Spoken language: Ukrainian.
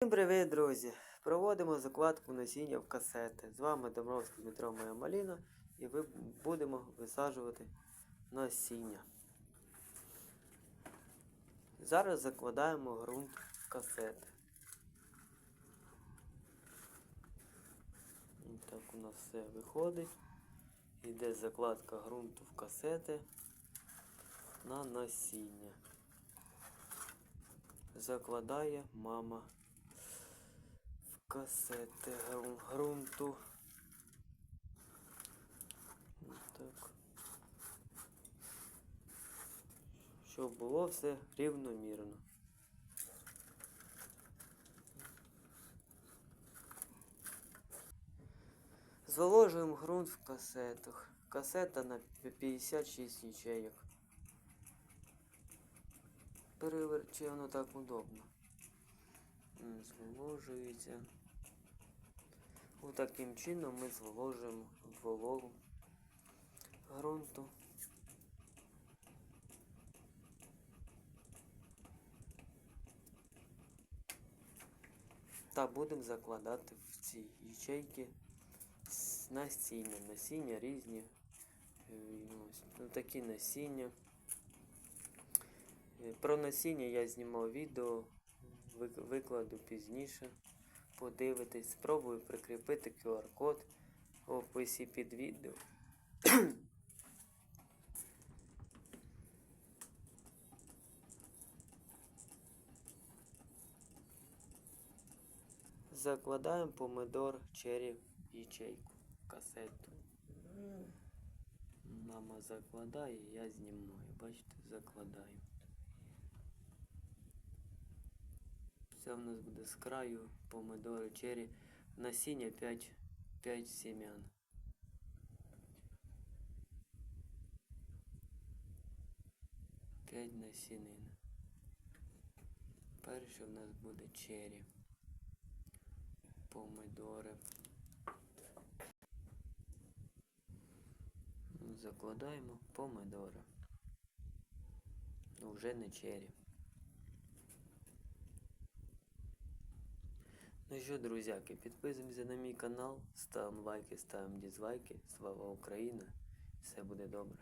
Всім привіт, друзі! Проводимо закладку насіння в касети. З вами Домровський Дмитро Моя Маліна і ви будемо висаджувати насіння. Зараз закладаємо ґрунт в касети. Так у нас все виходить. Йде закладка ґрунту в касети на насіння. Закладає мама касети гру- ґрунту. Ось Так. Щоб було все рівномірно. Зволожуємо ґрунт в касетах. Касета на 56 ячеек. Переверчи, воно так удобно. Зволожується. Ось таким чином ми зволожуємо вологу ґрунту. Та будемо закладати в ці ячейки насіння. Насіння різні. Е, Ось ну, такі насіння. Е, Про насіння я знімав відео, викладу пізніше. Подивитись, спробую прикріпити QR-код в описі під відео. Закладаємо помидор черрі в ячейку, касету. Мама закладає, я знімаю. Бачите, закладаю. Це в нас буде з краю помидори черрі. Насіння 5, 5 сім'ян. П'ять насінин. Перше в нас буде черрі. Помидори. Закладаємо помидори. Ну, вже не черрі. Ну що, друзяки, підписуємося на мій канал, ставимо лайки, ставимо дізлайки. Слава Україна! Все буде добре.